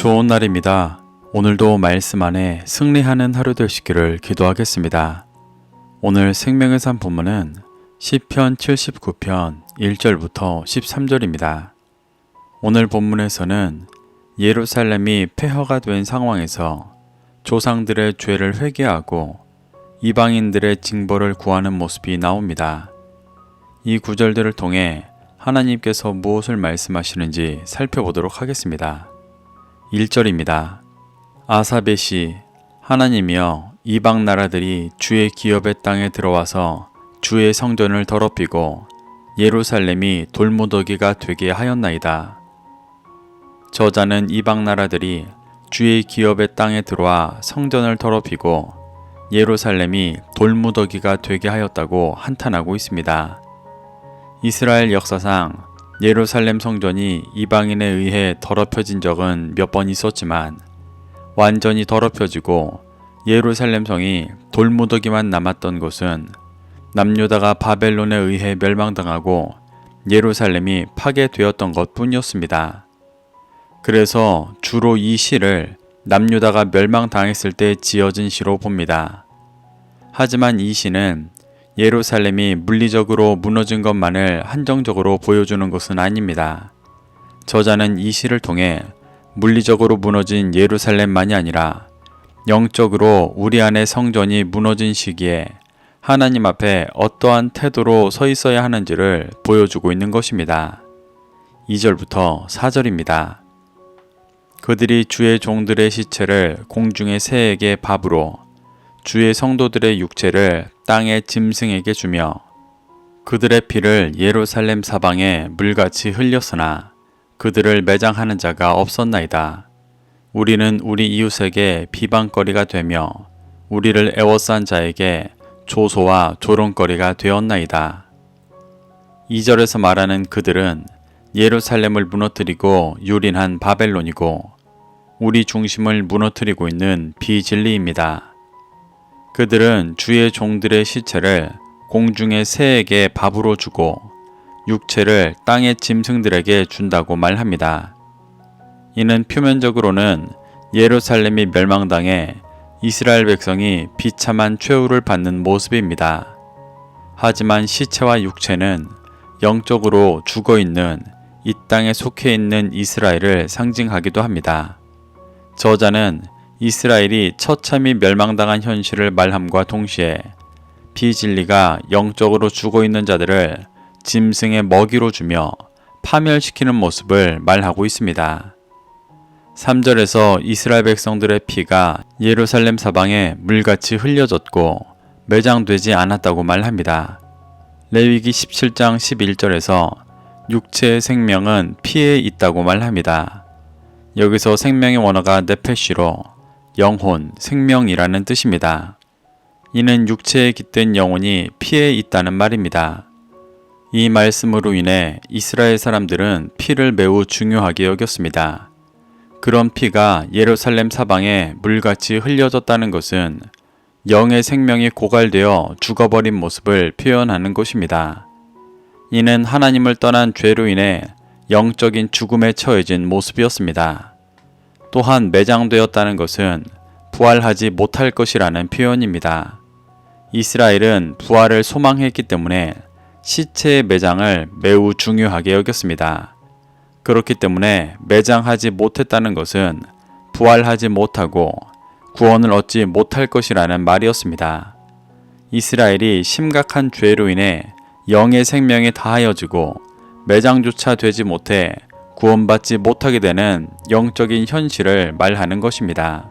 좋은 날입니다. 오늘도 말씀 안에 승리하는 하루 되시기를 기도하겠습니다. 오늘 생명의 산 본문은 시편 79편 1절부터 13절입니다. 오늘 본문에서는 예루살렘이 폐허가 된 상황에서 조상들의 죄를 회개하고 이방인들의 징벌을 구하는 모습이 나옵니다. 이 구절들을 통해 하나님께서 무엇을 말씀하시는지 살펴보도록 하겠습니다. 1절입니다. 아사벳이 하나님이여 이방 나라들이 주의 기업의 땅에 들어와서 주의 성전을 더럽히고 예루살렘이 돌무더기가 되게 하였나이다. 저자는 이방 나라들이 주의 기업의 땅에 들어와 성전을 더럽히고 예루살렘이 돌무더기가 되게 하였다고 한탄하고 있습니다. 이스라엘 역사상 예루살렘 성전이 이방인에 의해 더럽혀진 적은 몇 번 있었지만 완전히 더럽혀지고 예루살렘 성이 돌무더기만 남았던 곳은 남유다가 바벨론에 의해 멸망당하고 예루살렘이 파괴되었던 것 뿐이었습니다. 그래서 주로 이 시를 남유다가 멸망당했을 때 지어진 시로 봅니다. 하지만 이 시는 예루살렘이 물리적으로 무너진 것만을 한정적으로 보여주는 것은 아닙니다. 저자는 이 시를 통해 물리적으로 무너진 예루살렘만이 아니라 영적으로 우리 안의 성전이 무너진 시기에 하나님 앞에 어떠한 태도로 서 있어야 하는지를 보여주고 있는 것입니다. 2절부터 4절입니다. 그들이 주의 종들의 시체를 공중의 새에게 밥으로 주의 성도들의 육체를 땅의 짐승에게 주며 그들의 피를 예루살렘 사방에 물같이 흘렸으나 그들을 매장하는 자가 없었나이다. 우리는 우리 이웃에게 비방거리가 되며 우리를 애워싼 자에게 조소와 조롱거리가 되었나이다. 2절에서 말하는 그들은 예루살렘을 무너뜨리고 유린한 바벨론이고 우리 중심을 무너뜨리고 있는 비진리입니다. 그들은 주의 종들의 시체를 공중의 새에게 밥으로 주고 육체를 땅의 짐승들에게 준다고 말합니다. 이는 표면적으로는 예루살렘이 멸망당해 이스라엘 백성이 비참한 최후를 받는 모습입니다. 하지만 시체와 육체는 영적으로 죽어 있는 이 땅에 속해 있는 이스라엘을 상징하기도 합니다. 저자는 이스라엘이 처참히 멸망당한 현실을 말함과 동시에 비진리가 영적으로 죽어 있는 자들을 짐승의 먹이로 주며 파멸시키는 모습을 말하고 있습니다. 3절에서 이스라엘 백성들의 피가 예루살렘 사방에 물같이 흘려졌고 매장되지 않았다고 말합니다. 레위기 17장 11절에서 육체의 생명은 피에 있다고 말합니다. 여기서 생명의 원어가 네페시로 영혼, 생명이라는 뜻입니다. 이는 육체에 깃든 영혼이 피에 있다는 말입니다. 이 말씀으로 인해 이스라엘 사람들은 피를 매우 중요하게 여겼습니다. 그런 피가 예루살렘 사방에 물같이 흘려졌다는 것은 영의 생명이 고갈되어 죽어버린 모습을 표현하는 것입니다. 이는 하나님을 떠난 죄로 인해 영적인 죽음에 처해진 모습이었습니다. 또한 매장되었다는 것은 부활하지 못할 것이라는 표현입니다. 이스라엘은 부활을 소망했기 때문에 시체의 매장을 매우 중요하게 여겼습니다. 그렇기 때문에 매장하지 못했다는 것은 부활하지 못하고 구원을 얻지 못할 것이라는 말이었습니다. 이스라엘이 심각한 죄로 인해 영의 생명이 다하여지고 매장조차 되지 못해 구원받지 못하게 되는 영적인 현실을 말하는 것입니다.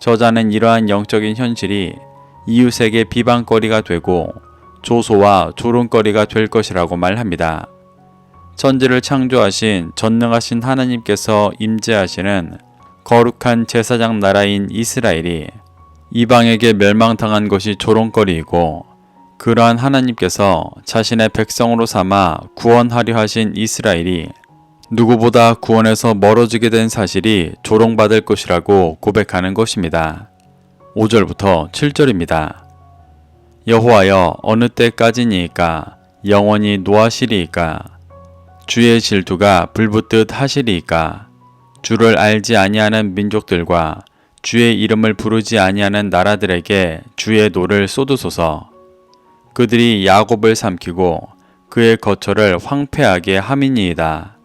저자는 이러한 영적인 현실이 이웃에게 비방거리가 되고 조소와 조롱거리가 될 것이라고 말합니다. 천지를 창조하신 전능하신 하나님께서 임재하시는 거룩한 제사장 나라인 이스라엘이 이방에게 멸망당한 것이 조롱거리이고 그러한 하나님께서 자신의 백성으로 삼아 구원하려 하신 이스라엘이 누구보다 구원에서 멀어지게 된 사실이 조롱받을 것이라고 고백하는 것입니다. 5절부터 7절입니다. 여호와여 어느 때까지니까 영원히 노하시리이까 주의 질투가 불붙듯 하시리이까 주를 알지 아니하는 민족들과 주의 이름을 부르지 아니하는 나라들에게 주의 노를 쏟으소서. 그들이 야곱을 삼키고 그의 거처를 황폐하게 함이니이다.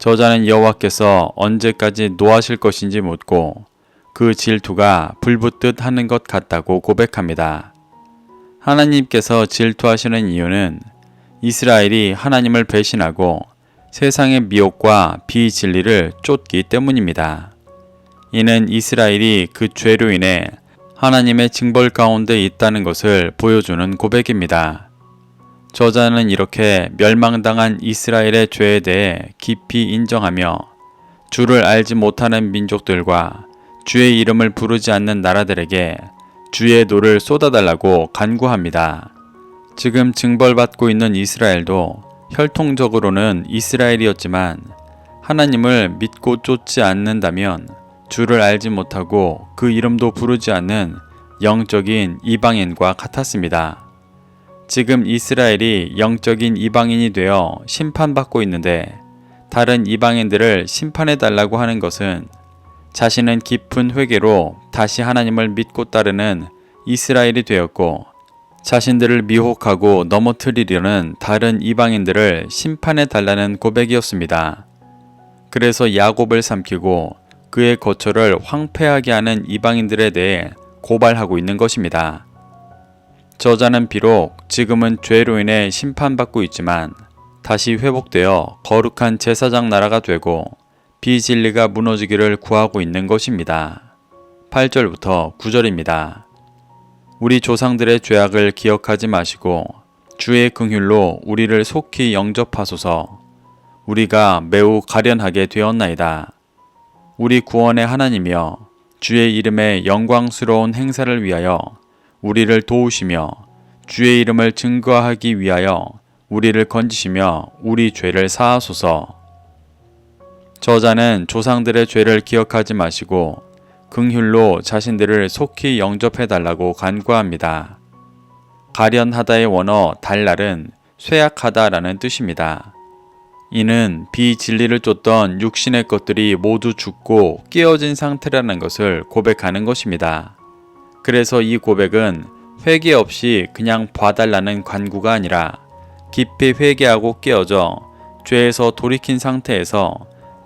저자는 여호와께서 언제까지 노하실 것인지 묻고 그 질투가 불붙듯 하는 것 같다고 고백합니다. 하나님께서 질투하시는 이유는 이스라엘이 하나님을 배신하고 세상의 미혹과 비진리를 쫓기 때문입니다. 이는 이스라엘이 그 죄로 인해 하나님의 징벌 가운데 있다는 것을 보여주는 고백입니다. 저자는 이렇게 멸망당한 이스라엘의 죄에 대해 깊이 인정하며 주를 알지 못하는 민족들과 주의 이름을 부르지 않는 나라들에게 주의 노를 쏟아달라고 간구합니다. 지금 징벌받고 있는 이스라엘도 혈통적으로는 이스라엘이었지만 하나님을 믿고 쫓지 않는다면 주를 알지 못하고 그 이름도 부르지 않는 영적인 이방인과 같았습니다. 지금 이스라엘이 영적인 이방인이 되어 심판받고 있는데 다른 이방인들을 심판해 달라고 하는 것은 자신은 깊은 회개로 다시 하나님을 믿고 따르는 이스라엘이 되었고 자신들을 미혹하고 넘어뜨리려는 다른 이방인들을 심판해 달라는 고백이었습니다. 그래서 야곱을 삼키고 그의 거처를 황폐하게 하는 이방인들에 대해 고발하고 있는 것입니다. 저자는 비록 지금은 죄로 인해 심판받고 있지만 다시 회복되어 거룩한 제사장 나라가 되고 비진리가 무너지기를 구하고 있는 것입니다. 8절부터 9절입니다. 우리 조상들의 죄악을 기억하지 마시고 주의 긍휼로 우리를 속히 영접하소서. 우리가 매우 가련하게 되었나이다. 우리 구원의 하나님이여 주의 이름의 영광스러운 행사를 위하여 우리를 도우시며 주의 이름을 증거하기 위하여 우리를 건지시며 우리 죄를 사하소서. 저자는 조상들의 죄를 기억하지 마시고 긍휼로 자신들을 속히 영접해 달라고 간구합니다. 가련하다의 원어 달날은 쇠약하다라는 뜻입니다. 이는 비진리를 쫓던 육신의 것들이 모두 죽고 깨어진 상태라는 것을 고백하는 것입니다. 그래서 이 고백은 회개 없이 그냥 봐달라는 관구가 아니라 깊이 회개하고 깨어져 죄에서 돌이킨 상태에서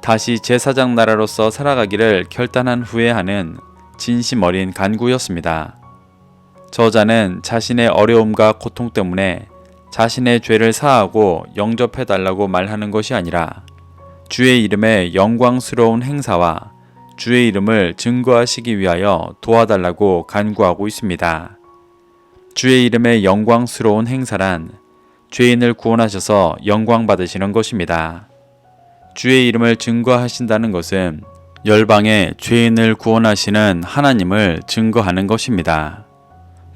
다시 제사장 나라로서 살아가기를 결단한 후에 하는 진심 어린 간구였습니다. 저자는 자신의 어려움과 고통 때문에 자신의 죄를 사하고 영접해 달라고 말하는 것이 아니라 주의 이름의 영광스러운 행사와 주의 이름을 증거하시기 위하여 도와달라고 간구하고 있습니다. 주의 이름의 영광스러운 행사란 죄인을 구원하셔서 영광 받으시는 것입니다. 주의 이름을 증거하신다는 것은 열방의 죄인을 구원하시는 하나님을 증거하는 것입니다.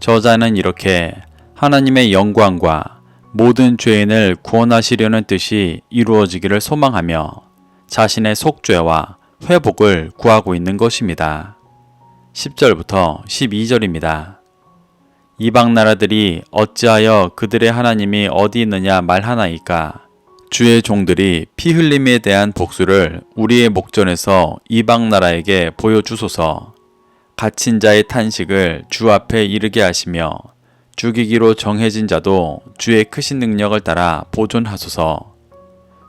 저자는 이렇게 하나님의 영광과 모든 죄인을 구원하시려는 뜻이 이루어지기를 소망하며 자신의 속죄와 회복을 구하고 있는 것입니다. 10절부터 12절입니다. 이방 나라들이 어찌하여 그들의 하나님이 어디 있느냐 말하나이까? 주의 종들이 피 흘림에 대한 복수를 우리의 목전에서 이방 나라에게 보여주소서. 갇힌 자의 탄식을 주 앞에 이르게 하시며 죽이기로 정해진 자도 주의 크신 능력을 따라 보존하소서.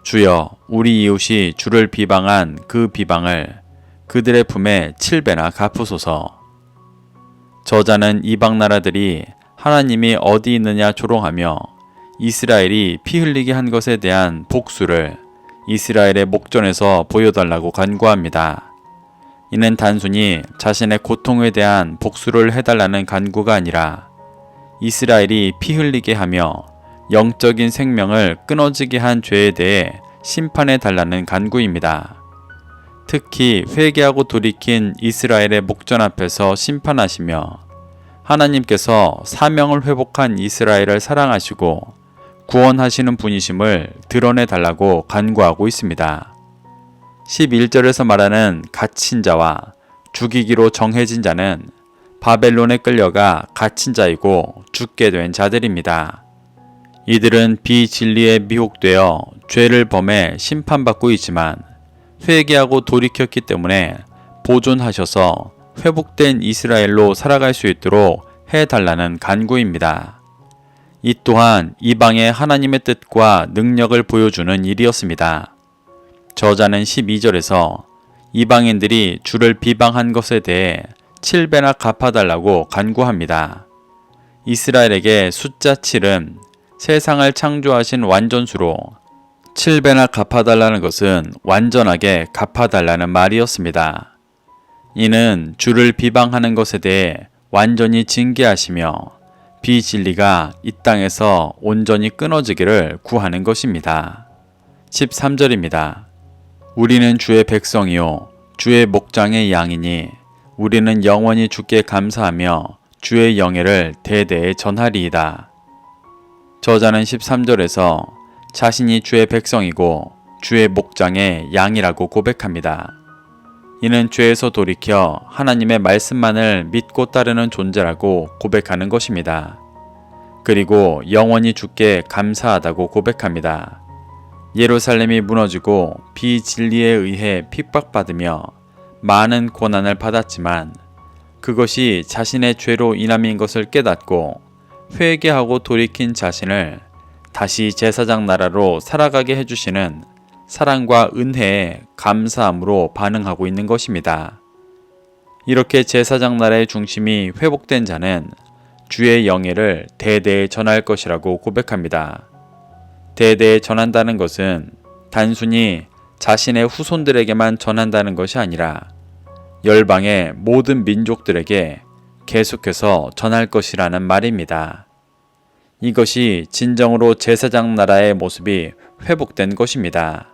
주여, 우리 이웃이 주를 비방한 그 비방을 그들의 품에 칠배나 갚으소서. 저자는 이방 나라들이 하나님이 어디 있느냐 조롱하며 이스라엘이 피 흘리게 한 것에 대한 복수를 이스라엘의 목전에서 보여달라고 간구합니다. 이는 단순히 자신의 고통에 대한 복수를 해달라는 간구가 아니라 이스라엘이 피 흘리게 하며 영적인 생명을 끊어지게 한 죄에 대해 심판해 달라는 간구입니다. 특히 회개하고 돌이킨 이스라엘의 목전 앞에서 심판하시며 하나님께서 사명을 회복한 이스라엘을 사랑하시고 구원하시는 분이심을 드러내 달라고 간구하고 있습니다. 11절에서 말하는 갇힌 자와 죽이기로 정해진 자는 바벨론에 끌려가 갇힌 자이고 죽게 된 자들입니다. 이들은 비진리에 미혹되어 죄를 범해 심판받고 있지만 회개하고 돌이켰기 때문에 보존하셔서 회복된 이스라엘로 살아갈 수 있도록 해달라는 간구입니다. 이 또한 이방의 하나님의 뜻과 능력을 보여주는 일이었습니다. 저자는 12절에서 이방인들이 주를 비방한 것에 대해 7배나 갚아달라고 간구합니다. 이스라엘에게 숫자 7은 세상을 창조하신 완전수로 7배나 갚아달라는 것은 완전하게 갚아달라는 말이었습니다. 이는 주를 비방하는 것에 대해 완전히 징계하시며 비진리가 이 땅에서 온전히 끊어지기를 구하는 것입니다. 13절입니다. 우리는 주의 백성이요 주의 목장의 양이니 우리는 영원히 주께 감사하며 주의 영예를 대대에 전하리이다. 저자는 13절에서 자신이 주의 백성이고 주의 목장의 양이라고 고백합니다. 이는 죄에서 돌이켜 하나님의 말씀만을 믿고 따르는 존재라고 고백하는 것입니다. 그리고 영원히 주께 감사하다고 고백합니다. 예루살렘이 무너지고 비진리에 의해 핍박받으며 많은 고난을 받았지만 그것이 자신의 죄로 인함인 것을 깨닫고 회개하고 돌이킨 자신을 다시 제사장 나라로 살아가게 해주시는 사랑과 은혜에 감사함으로 반응하고 있는 것입니다. 이렇게 제사장 나라의 중심이 회복된 자는 주의 영예를 대대에 전할 것이라고 고백합니다. 대대에 전한다는 것은 단순히 자신의 후손들에게만 전한다는 것이 아니라 열방의 모든 민족들에게 계속해서 전할 것이라는 말입니다. 이것이 진정으로 제사장 나라의 모습이 회복된 것입니다.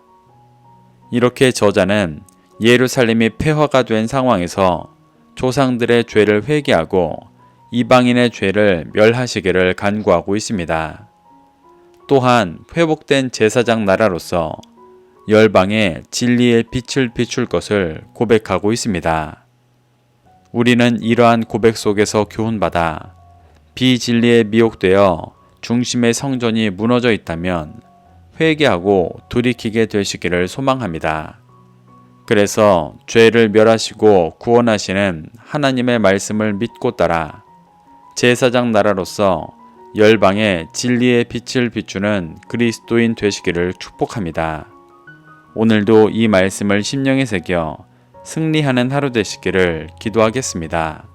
이렇게 저자는 예루살렘이 폐허가 된 상황에서 조상들의 죄를 회개하고 이방인의 죄를 멸하시기를 간구하고 있습니다. 또한 회복된 제사장 나라로서 열방에 진리의 빛을 비출 것을 고백하고 있습니다. 우리는 이러한 고백 속에서 교훈받아 비진리에 미혹되어 중심의 성전이 무너져 있다면 회개하고 돌이키게 되시기를 소망합니다. 그래서 죄를 멸하시고 구원하시는 하나님의 말씀을 믿고 따라 제사장 나라로서 열방에 진리의 빛을 비추는 그리스도인 되시기를 축복합니다. 오늘도 이 말씀을 심령에 새겨 승리하는 하루 되시기를 기도하겠습니다.